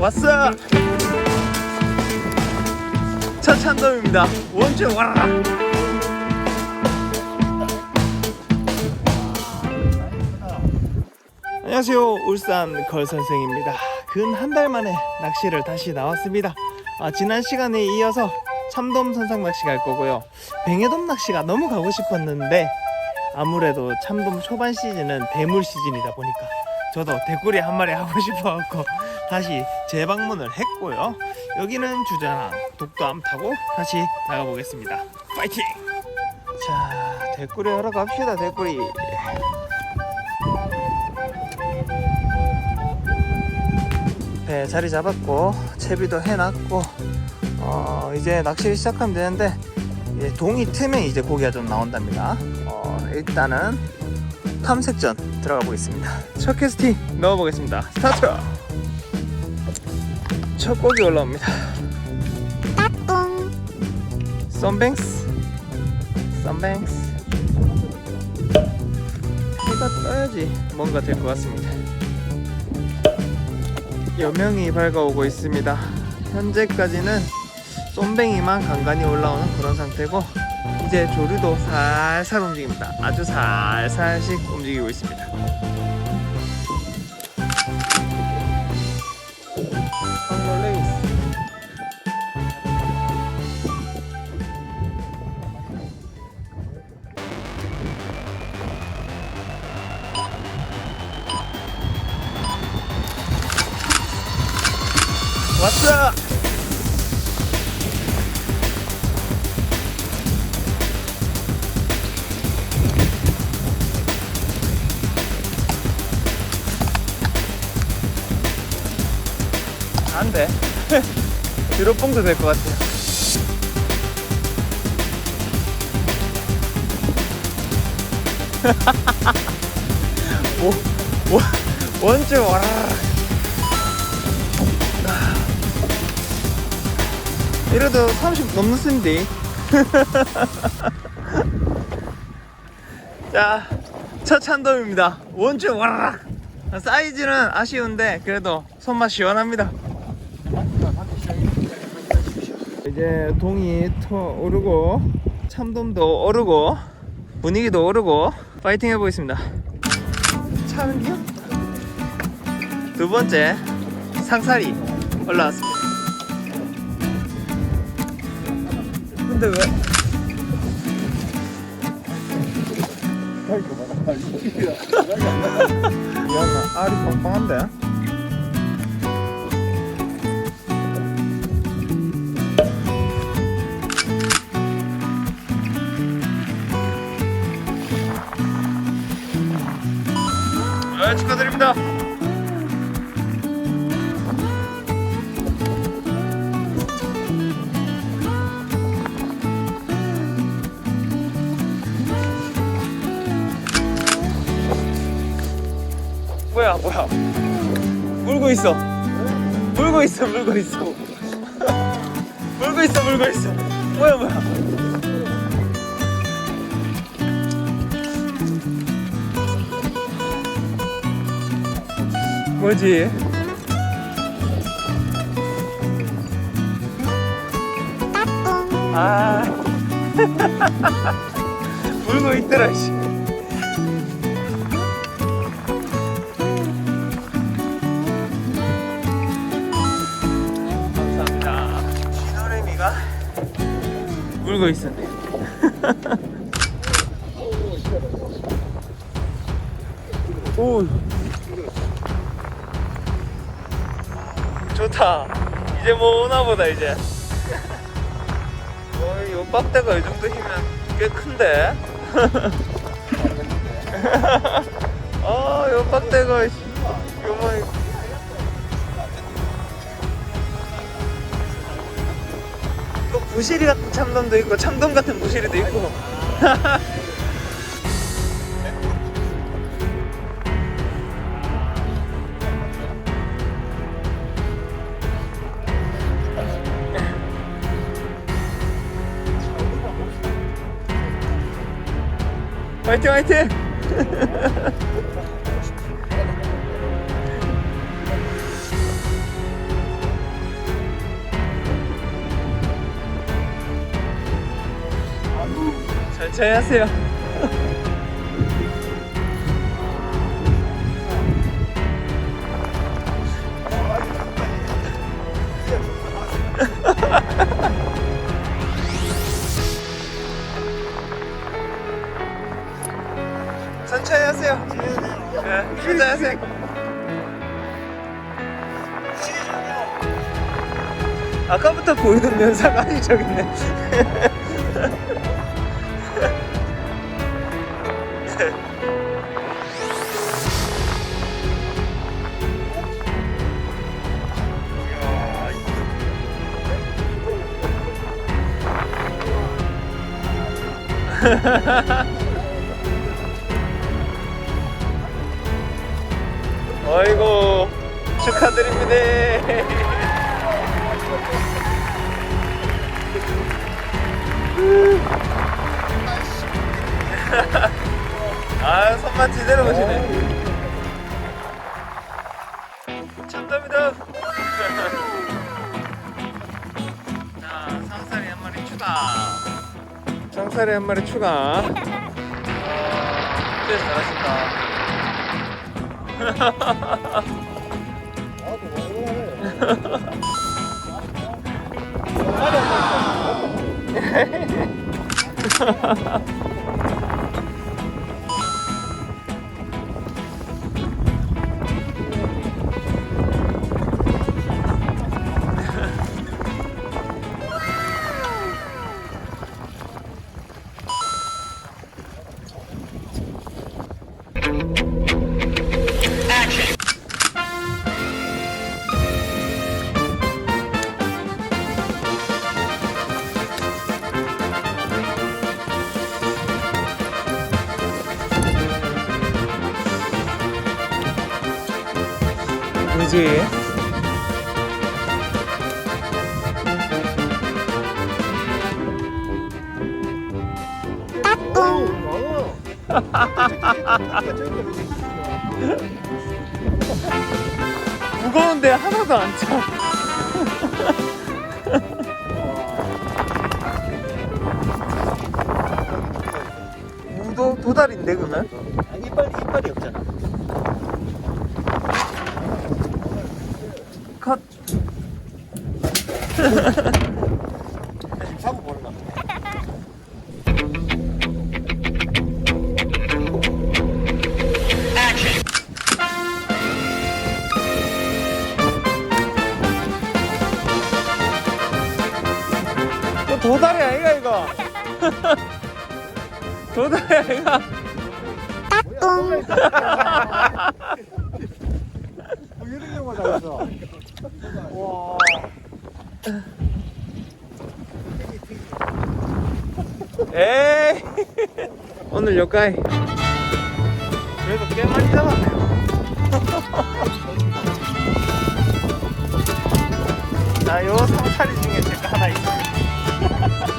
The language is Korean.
왔어 첫 참돔입니다. 원주 와라 안녕하세요. 울산 걸 선생입니다. 근 한 달 만에 낚시를 다시 나왔습니다. 아, 지난 시간에 이어서 참돔 선상 낚시 갈 거고요. 뱅에돔 낚시가 너무 가고 싶었는데 아무래도 참돔 초반 시즌은 대물 시즌이다 보니까 저도 대꾸리 한 마리 하고 싶어갖고 다시 재방문을 했고요. 여기는 주저항 독도암 타고 다시 나가보겠습니다. 파이팅! 자 대꾸리 하러 갑시다 대꾸리. 배 자리 잡았고 채비도 해놨고 어, 이제 낚시를 시작하면 되는데 이제 동이 트면 이제 고기가 좀 나온답니다. 어, 일단은 탐색전 들어가 보겠습니다. 첫 캐스팅 넣어보겠습니다. 스타트! 첫 고기 올라옵니다. 썬뱅스? 썬뱅스? 해가 떠야지 뭔가 될 것 같습니다. 여명이 밝아오고 있습니다. 현재까지는 쏨뱅이만 간간히 올라오는 그런 상태고 이제 조류도 살살 움직입니다 아주 살살씩 움직이고 있습니다 왔어! 안 돼. 뽕도 될 것 같아요. 오, 오, 원줄 와라. 이래도 30 넘는 쓴디. 자, 첫 참돔입니다. 원줄 와라락. 사이즈는 아쉬운데 그래도 손맛 시원합니다. 이제 동이 터 오르고 참돔도 오르고 분위기도 오르고 파이팅 해보겠습니다. 참기요? 두 번째 상사리 올라왔습니다. 근데 왜? 알이 빵빵한데? 아, 축하드립니다. 뭐야 뭐야? 물고 있어. 물고 있어 물고 있어. 물고 있어 물고 있어. 뭐야 뭐야 뭐지 아 물고 있더라 씨 감사합니다. 시노래미가 물고 있었네. 오. 좋다. 이제 뭐 오나 보다 이제. 어, 이 빡대가 이 정도 힘면 꽤 큰데. 아, 이 빡대가 씨, 요만 또 부시리 같은 참돔도 있고 참돔 같은 부시리도 있고 화이팅 화이팅! 잘 차야 하세요. 보이는 면사가 아니 저기 있네. 어이구 축하드립니다. 아 손만 제대로 보시네. 참답니다. 자 상사리 한 마리 추가. 상사리 한 마리 추가. 네 잘하신다. Ha ha ha! 그지? 무거운데 하나도 안 차. 무도 도달인데 그러면? 아니, 이빨 이빨이 없잖아. 도도야 이거 까꿍 이런 영화 잘했어 와. 에이. 오늘 여기까지 그래도 꽤 많이 잡았네요. 나요 상사리 중에 제가 하나 있어요.